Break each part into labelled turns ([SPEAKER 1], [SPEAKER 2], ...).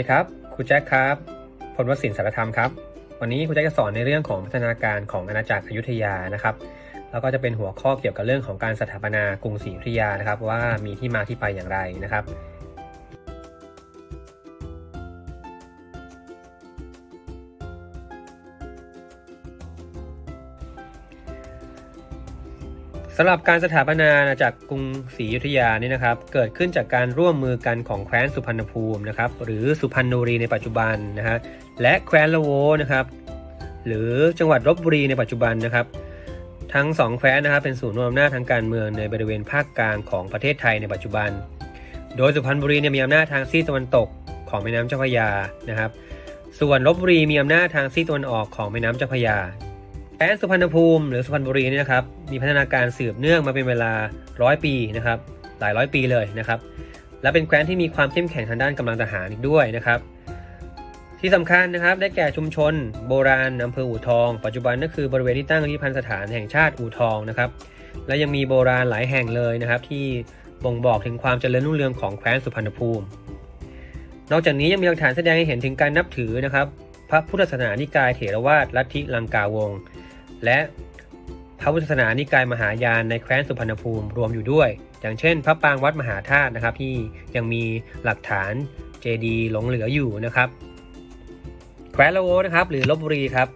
[SPEAKER 1] ดีครับครูแจ็คครับพลวสินสารธรรมครับ วันนี้ครูแจ็คจะสอนในเรื่องของพัฒนาการของอาณาจักรอยุธยานะครับ แล้วก็จะเป็นหัวข้อเกี่ยวกับเรื่องของการสถาปนากรุงศรีอยุธยานะครับ ว่ามีที่มาที่ไปอย่างไรนะครับำหรับการสถาปนาอากกรุงศรีอยุธยานี่นะครับ เกิดขึ้นจากการร่วมมือกันของแคว้นสุพรรณภูมินะครับหรือสุพรรณบุรีในปัจจุบันนะฮะและแคว้นละโวนะครับ หรือจังหวัดลบบุรีในปัจจุบันนะครับ ทั้งสองแคว้นนะครับเป็นศูนย์รวมอำนาจทางการเมืองในบริเวณภาคกลางของประเทศไทยในปัจจุบัน โดยสุพรรณบุรีเนี่ยมีอำนาจทางซีตะวันตกของแม่น้ำเจ้าพระยานะครับ ส่วนลบบุรีมีอำนาจทางซีตะวันออกของแม่น้ำเจ้าพระยา แคว้นสุพรรณภูมิหรือสุพรรณบุรีนี่นะครับมีพัฒนาการสืบเนื่องมาเป็นเวลาร้อยปีนะครับหลายร้อยปีเลยนะครับ และเป็นแคว้นที่มีความเข้มแข็งทางด้านกำลังทหารอีกด้วยนะครับ ที่สำคัญนะครับได้แก่ชุมชน โบราณอำเภออู่ทอง ปัจจุบันก็คือบริเวณที่ตั้งพิพิธภัณฑสถานแห่งชาติอู่ทองนะครับและยังมีโบราณหลายแห่งเลยนะครับ ที่บ่งบอกถึงความเจริญรุ่งเรืองของแคว้นสุพรรณภูมิ นอกจากนี้ยังมีหลักฐานแสดงให้เห็นถึงการนับถือนะครับ พระพุทธศาสนานิกายเถรวาทลัทธิลังกาวงศ์ และพระพุทธศาสนานิกายมหายานในแคว้นสุพรรณภูมิรวมอยู่ด้วย อย่างเช่น พระปรางวัดมหาธาตุนะครับ ที่ยังมีหลักฐานเจดีย์หลงเหลืออยู่นะครับแคว้นละโวนะครับ หรือลบบุรีครับ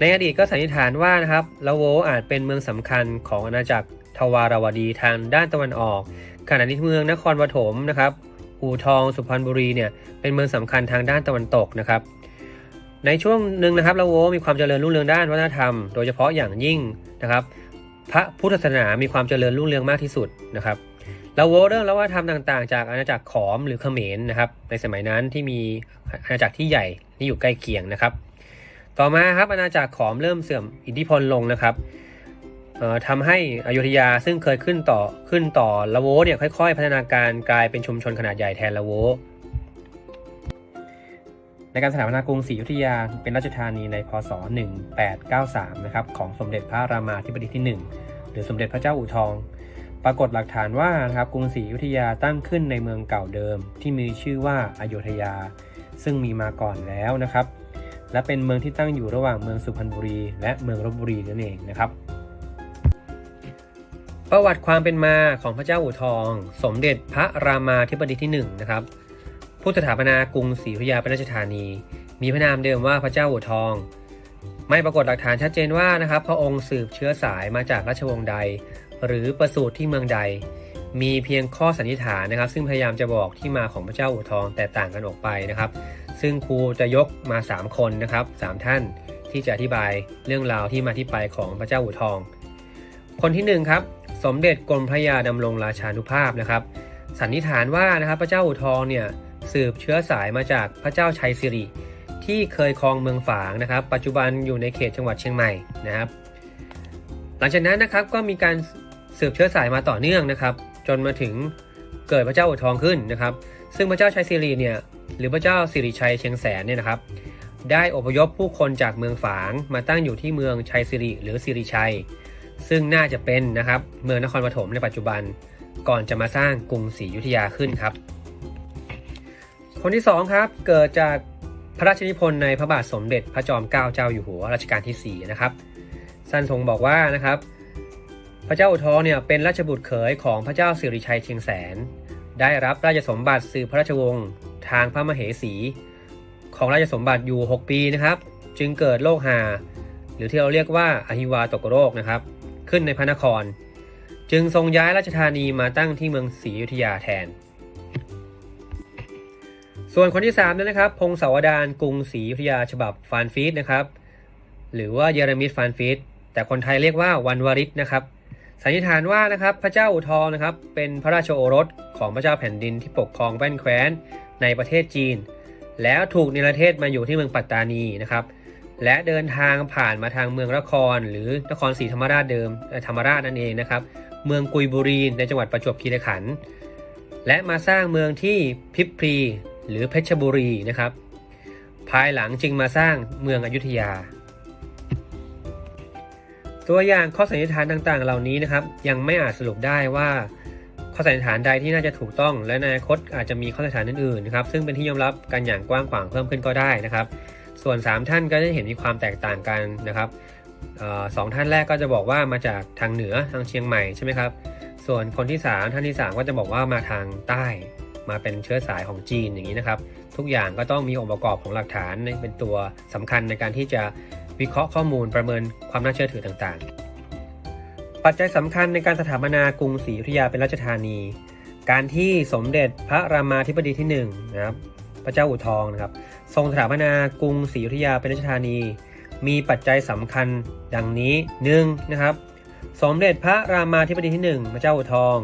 [SPEAKER 1] ในอดีตก็สันนิษฐานว่านะครับละโวอาจเป็นเมืองสำคัญของอาณาจักรทวารวดีทางด้านตะวันออก ขณะที่เมืองนครปฐมนะครับอู่ทองสุพรรณบุรีเนี่ยเป็นเมืองสำคัญทางด้านตะวันตกนะครับ ในช่วงหนึ่งนะครับละโวมีความเจริญรุ่งเรืองด้านวัฒนธรรม โดยเฉพาะอย่างยิ่งนะครับ พระพุทธศาสนามีความเจริญรุ่งเรืองมากที่สุดนะครับละโวเรื่องแล้วว่าทำต่าง ๆ จากอาณาจักรขอมหรือเขมรนะครับ ในสมัยนั้นที่มีอาณาจักรที่ใหญ่ที่อยู่ใกล้เคียงนะครับ ต่อมาครับอาณาจักรขอมเริ่มเสื่อมอิทธิพลลงนะครับทำให้อยุธยาซึ่งเคยขึ้นต่อขึ้นต่อละโวเนี่ยค่อย ๆ พัฒนาการกลายเป็นชุมชนขนาดใหญ่แทนละโว การสถาปนากรุงศรีอยุธยาเป็นราชธานีในพศ 1893 นะครับของสมเด็จพระรามาธิบดีที่ 1 หรือสมเด็จพระเจ้าอู่ทอง ปรากฏหลักฐานว่านะครับกรุงศรีอยุธยาตั้งขึ้นในเมืองเก่าเดิม ที่มีชื่อว่าอโยธยา ซึ่งมีมาก่อนแล้วนะครับ และเป็นเมืองที่ตั้งอยู่ระหว่างเมืองสุพรรณบุรี และเมืองลบบุรีนั่นเองนะครับประวัติความเป็นมาของพระเจ้าอู่ทอง สมเด็จพระรามาธิบดีที่1นะครับ ผู้สถาปนากรุงศรีอยุธยาเป็นราชธานี มีพระนามเดิมว่าพระเจ้าอู่ทอง ไม่ปรากฏหลักฐานชัดเจนว่านะครับ พระองค์สืบเชื้อสายมาจากราชวงศ์ใด หรือประสูติที่เมืองใด มีเพียงข้อสันนิษฐานนะครับ ซึ่งพยายามจะบอกที่มาของพระเจ้าอู่ทองแตกต่างกันออกไปนะครับ ซึ่งครูจะยกมา 3 คนนะครับสามท่านที่จะอธิบายเรื่องราวที่มาที่ไปของพระเจ้าอู่ทอง คนที่หนึ่งครับสมเด็จกรมพระยาดำรงราชานุภาพนะครับ สันนิษฐานว่านะครับพระเจ้าอู่ทองเนี่ย สืบเชื้อสายมาจากพระเจ้าชัยสิริที่เคยครองเมืองฝางนะครับ ปัจจุบันอยู่ในเขตจังหวัดเชียงใหม่นะครับ หลังจากนั้นนะครับก็มีการสืบเชื้อสายมาต่อเนื่องนะครับ จนมาถึงเกิดพระเจ้าอู่ทองขึ้นนะครับ ซึ่งพระเจ้าชัยสิริเนี่ยหรือพระเจ้าสิริชัยเชียงแสนเนี่ยนะครับ ได้อพยพผู้คนจากเมืองฝางมาตั้งอยู่ที่เมืองชัยสิริหรือสิริชัย ซึ่งน่าจะเป็นนะครับเมืองนครปฐมในปัจจุบันก่อนจะมาสร้างกรุงศรีอยุธยาขึ้นครับ คนที่สองครับ เกิดจากพระราชนิพนธ์ในพระบาทสมเด็จพระจอมเกล้าเจ้าอยู่หัวรัชกาลที่4นะครับสันทรงบอกว่านะครับ พระเจ้าอู่ทองเนี่ยเป็นราชบุตรเขยของพระเจ้าสิริชัยเชียงแสน ได้รับราชสมบัติสืบพระราชวงศ์ทางพระมเหสี ของราชสมบัติอยู่ 6 ปีนะครับ จึงเกิดโรคหา หรือที่เราเรียกว่าอหิวาตกโรคนะครับ ขึ้นในพระนคร จึงทรงย้ายราชธานีมาตั้งที่เมืองศรีอยุธยาแทน ส่วนคนที่3นั้นนะครับ พงศาวดารกรุงศรีอยุธยาฉบับฟานฟีดนะครับ หรือว่าเยเรมิสฟานฟีดแต่คนไทยเรียกว่าวันวริศนะครับสันนิษฐานว่านะครับพระเจ้าอู่ทองนะครับ เป็นพระราชโอรสของพระเจ้าแผ่นดินที่ปกครองแว่นแคว้นในประเทศจีน แล้วถูกนิรเทศมาอยู่ที่เมืองปัตตานีนะครับ และเดินทางผ่านมาทางเมืองนคร หรือนครศรีธรรมราชเดิมธรรมราชนั่นเองนะครับ เมืองกุยบุรีในจังหวัดประจวบคีรีขันธ์และมาสร้างเมืองที่พิพรี หรือเพชรบุรีนะครับ ภายหลังจึงมาสร้างเมืองอยุธยา ตัวอย่างข้อสันนิษฐานต่างๆ เหล่านี้นะครับ ยังไม่อาจสรุปได้ว่าข้อสันนิษฐานใดที่น่าจะถูกต้อง และในอนาคตอาจจะมีข้อสันนิษฐานอื่นๆนะครับซึ่งเป็นที่ยอมรับกันอย่างกว้างขวางเพิ่มขึ้นก็ได้นะครับ ส่วน 3 ท่านก็จะเห็นมีความแตกต่างกันนะครับออสองท่านแรกก็จะบอกว่ามาจากทางเหนือทางเชียงใหม่ใช่ไหมครับ ส่วนคนที่ 3 ท่านที่ 3 ก็จะบอกว่ามาทางใต้ มาเป็นเชื้อสายของจีนอย่างนี้นะครับ ทุกอย่างก็ต้องมีองค์ประกอบของหลักฐานเป็นตัวสำคัญในการที่จะวิเคราะห์ข้อมูลประเมินความน่าเชื่อถือต่างๆ ปัจจัยสำคัญในการสถาปนากรุงศรีอยุธยาเป็นราชธานี การที่สมเด็จพระรามาธิบดีที่1นะครับพระเจ้าอู่ทองนะครับทรงสถาปนากรุงศรีอยุธยาเป็นราชธานี มีปัจจัยสำคัญดังนี้หนึ่งนะครับสมเด็จพระรามาธิบดีที่ 1 พระเจ้าอู่ทอง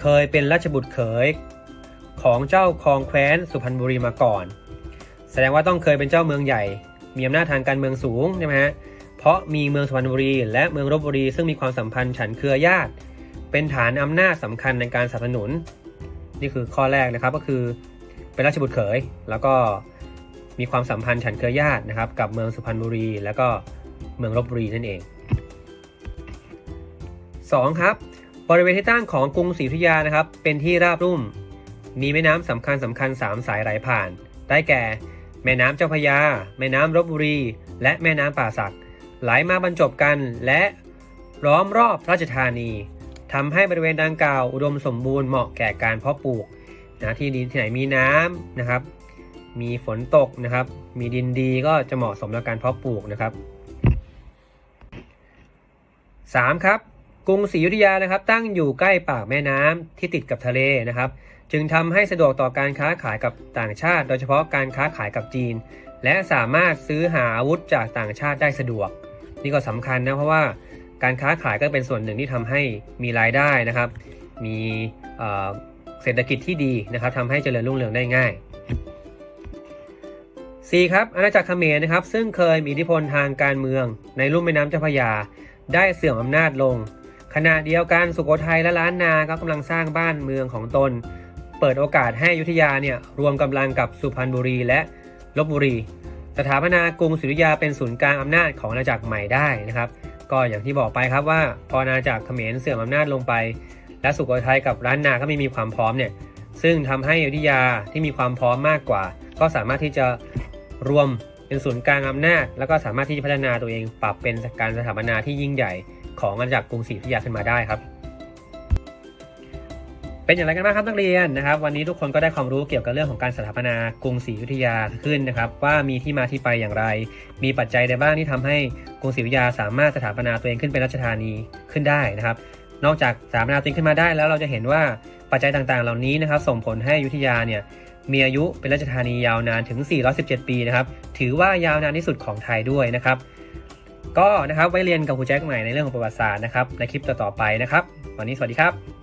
[SPEAKER 1] เคยเป็นราชบุตรเขย ของเจ้าคองแคว้นสุพรรณบุรีมาก่อน แสดงว่าต้องเคยเป็นเจ้าเมืองใหญ่ มีอำนาจทางการเมืองสูงใช่ไหมฮะเพราะมีเมืองสุพรรณบุรี และเมืองลบบุรี ซึ่งมีความสัมพันธ์ฉันเครือญาติ เป็นฐานอำนาจสำคัญในการสนับสนุน นี่คือข้อแรกนะครับก็คือเป็นราชบุตรเขย แล้วก็มีความสัมพันธ์ฉันเครือญาตินะครับ กับเมืองสุพรรณบุรี แล้วก็เมืองลบบุรีนั่นเอง 2. ครับบริเวณที่ตั้งของกรุงศรีอยุธยานะครับ เป็นที่ราบรุ่ม มีแม่น้ำสำคัญสำคัญ3สายไหลผ่าน ได้แก่ แม่น้ำเจ้าพยา แม่น้ำลบบุรี และแม่น้ำป่าสัก ไหลมาบรรจบกันและล้อมรอบราชธานีทำให้บริเวณดังกล่าวอุดมสมบูรณ์เหมาะแก่การเพาะปลูกนะที่ดินที่ไหนมีน้ำนะครับ มีฝนตกนะครับ มีดินดีก็จะเหมาะสมกับการเพาะปลูกนะครับ 3. ครับ กรุงศรีอยุธยานะครับ ตั้งอยู่ใกล้ปากแม่น้ำที่ติดกับทะเลนะครับ จึงทำให้สะดวกต่อการค้าขายกับต่างชาติ โดยเฉพาะการค้าขายกับจีน และสามารถซื้อหาอาวุธจากต่างชาติได้สะดวก นี่ก็สำคัญนะเพราะว่าการค้าขายก็เป็นส่วนหนึ่งที่ทำให้มีรายได้นะครับ มีเศรษฐกิจที่ดีนะครับทำให้เจริญรุ่งเรืองได้ง่าย 4. ครับอาณาจักรเขมรนะครับ ซึ่งเคยมีอิทธิพลทางการเมืองในลุ่มแม่น้ำเจ้าพระยา ได้เสื่อมอำนาจลง ขณะเดียวกันสุโขทัยและล้านนาก็กำลังสร้างบ้านเมืองของตน เปิดโอกาสให้ยุธยาเนี่ยรวมกำลังกับสุพรรณบุรีและลบบุรี สถาปนากรุงศรีอยุธยาเป็นศูนย์กลางอำนาจของอาณาจักรใหม่ได้นะครับ ก็อย่างที่บอกไปครับว่าพออาณาจักรเขมรเสื่อมอำนาจลงไป และสุโขทัยกับล้านนาก็ไม่มีความพร้อมเนี่ยซึ่งทำให้ยุธยาที่มีความพร้อมมากกว่า ก็สามารถที่จะรวมเป็นศูนย์กลางอำนาจ แล้วก็สามารถที่จะพัฒนาตัวเองปรับเป็นการสถาปนาที่ยิ่งใหญ่ ของอาณาจักรกรุงศรีอยุธยาขึ้นมาได้ครับ เป็นอย่างไรกันบ้างครับนักเรียนนะครับ วันนี้ทุกคนก็ได้ความรู้เกี่ยวกับเรื่องของการสถาปนากรุงศรีอยุธยาขึ้นนะครับ ว่ามีที่มาที่ไปอย่างไร มีปัจจัยใดบ้างที่ทำให้กรุงศรีอยุธยาสามารถสถาปนาตัวเองขึ้นเป็นราชธานีขึ้นได้นะครับ นอกจากสถาปนาตัวเองขึ้นมาได้ แล้วเราจะเห็นว่าปัจจัยต่างๆ เหล่านี้นะครับ ส่งผลให้อยุธยาเนี่ยมีอายุเป็นราชธานียาวนานถึง 417 ปีนะครับ ถือว่ายาวนานที่สุดของไทยด้วยนะครับ ก็นะครับไว้เรียนกับครูแจ็คใหม่ในเรื่องของประวัติศาสตร์นะครับในคลิปต่อๆไปนะครับ วันนี้สวัสดีครับ